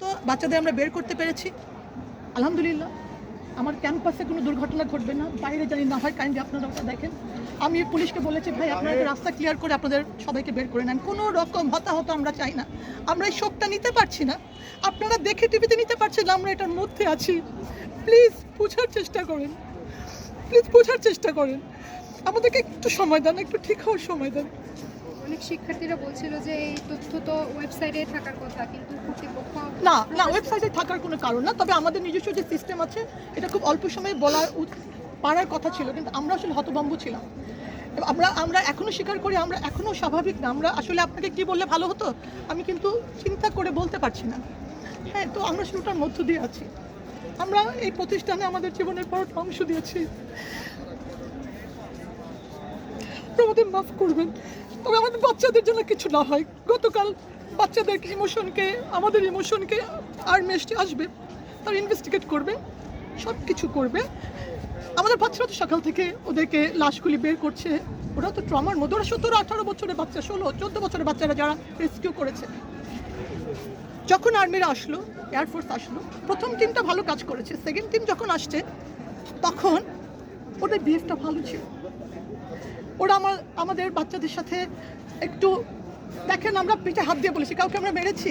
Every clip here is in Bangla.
তো বাচ্চাদের আমরা বের করতে পেরেছি। আলহামদুলিল্লাহ আমার ক্যাম্পাসে কোনো দুর্ঘটনা ঘটবে না। বাইরে জানি না হয় কাইন্ডলি আপনারা ওটা দেখেন। আমি পুলিশকে বলেছি ভাই আপনারা রাস্তা ক্লিয়ার করে আপনাদের সবাইকে বের করে নেন। কোনো রকম হতাহত আমরা চাই না। আমরা এই শোকটা নিতে পারছি না। আপনারা দেখে টিভিতে নিতে পারছেন না আমরা এটার মধ্যে আছি। প্লিজ বোঝার চেষ্টা করেন। প্লিজ বোঝার চেষ্টা করেন। আমাদেরকে একটু সময় দেন একটু ঠিক হওয়ার সময় দেন। অনেক শিক্ষার্থীরা বলছিল যে এই তথ্য তো ওয়েবসাইটে থাকার কথা, কিন্তু কর্তৃপক্ষ না না ওয়েবসাইটে থাকার কোনো কারণ না, তবে আমাদের নিজস্ব যে সিস্টেম আছে, এটা খুব অল্প সময়ে বলার পারার কথা ছিল, কিন্তু আমরা আসলে হতভম্ব ছিলাম। আমরা আমরা এখনও স্বীকার করি, আমরা এখনও স্বাভাবিক না, আমরা আসলে আপনাকে কি বললে ভালো হতো? আমি কিন্তু চিন্তা করে বলতে পারছি না। হ্যাঁ তো আমরা শুরুটার মধ্য দিয়ে আছি। আমরা এই প্রতিষ্ঠানে আমাদের জীবনের বড় অংশ দিয়েছি। আমাদের মাফ করবেন। তবে আমাদের বাচ্চাদের জন্য কিছু না হয়। গতকাল বাচ্চাদের ইমোশনকে আমাদের ইমোশনকে আর মেসটি আসবে, তার ইনভেস্টিগেট করবে সব কিছু করবে। আমাদের বাচ্চারা তো সকাল থেকে ওদেরকে লাশগুলি বের করছে। ওরা তো ট্রমার মধ্যে। ওরা সতেরো, আঠারো বছরের বাচ্চা, ষোলো, চোদ্দ বছরের বাচ্চারা যারা রেস্কিউ করেছে। যখন আর্মিরা আসলো এয়ারফোর্স আসলো, প্রথম টিমটা ভালো কাজ করেছে। সেকেন্ড টিম যখন আসছে, তখন ওদের বিহেভটা ভালো ছিল। ওরা আমার, আমাদের বাচ্চাদের সাথে একটু, দেখেন আমরা পিঠে হাত দিয়ে বলেছি, কাউকে আমরা মেরেছি।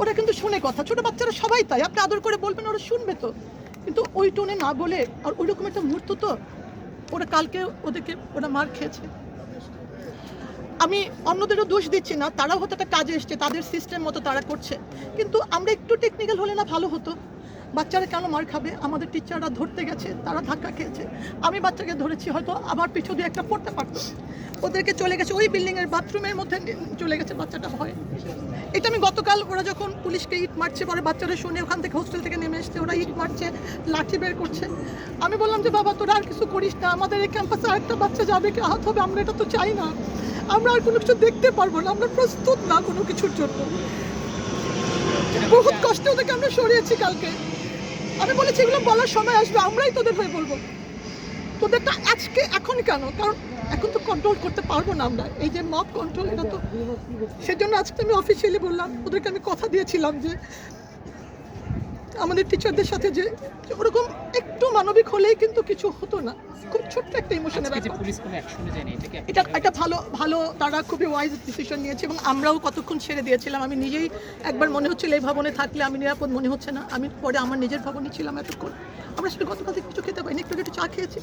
ওরা কিন্তু শুনে কথা, ছোট বাচ্চারা সবাই তাই, আপনি আদর করে বলবেন, ওরা শুনবে তো। কিন্তু ওই টোনে না বলে, আর ওই রকম একটা মুহূর্ত তো, ওরা কালকে ওদেরকে, ওরা মার খেয়েছে। আমি অন্যদেরও দোষ দিচ্ছি না, তারাও হয়তো একটা কাজে এসছে, তাদের সিস্টেম মতো তারা করছে। কিন্তু আমরা একটু টেকনিক্যাল হলে না ভালো হতো। বাচ্চারা কেন মার খাবে? আমাদের টিচাররা ধরতে গেছে তারা ধাক্কা খেয়েছে। আমি বাচ্চাকে ধরেছি হয়তো আবার পিছু দিয়ে একটা পড়তে পারতো। ওদেরকে চলে গেছে ওই বিল্ডিংয়ের বাথরুমের মধ্যে চলে গেছে বাচ্চাটা ভয়ে। এটা আমি গতকাল ওরা যখন পুলিশকে ইট মারছে পরে বাচ্চারা শুনে ওখান থেকে হোস্টেল থেকে নেমে এসছে ওরা ইট মারছে লাঠি বের করছে। আমি বললাম যে বাবা তোরা আর কিছু করিস না আমাদের এই ক্যাম্পাসে আরেকটা বাচ্চা যাবে কি আহত হবে আমরা এটা তো চাই না। আমরা আর কোনো কিছু দেখতে পারব না আমরা প্রস্তুত না কোনো কিছুর জন্য। বহুত কষ্টে ওদেরকে আমরা সরিয়েছি কালকে। আমি বলেছি এগুলো বলার সময় আসবে, আমরাই তোদের হয়ে বলব। তোদেরটা আজকে, এখন কেন? কারণ এখন তো কন্ট্রোল করতে পারব না আমরা। এই যে মব কন্ট্রোল এটা তো সেজন্য আজকে আমি অফিসিয়ালি বললাম, ওদেরকে আমি কথা দিয়েছিলাম যে আমাদের টিচারদের সাথে যে ওরকম একটু মানবিক হলেই কিন্তু কিছু হতো না। খুব ছোট্ট একটা ইমোশনের এটা একটা ভালো ভালো তারা খুবই ওয়াইজ ডিসিশন নিয়েছে এবং আমরাও কতক্ষণ ছেড়ে দিয়েছিলাম আমি নিজেই একবার মনে হচ্ছিল এই ভবনে থাকলে আমি নিরাপদ মনে হচ্ছে না আমি পরে আমার নিজের ভবনে ছিলাম এতক্ষণ। আমরা সেটা গতকাল কিছু খেতে পাইনি একটু একটু চা খেয়েছি।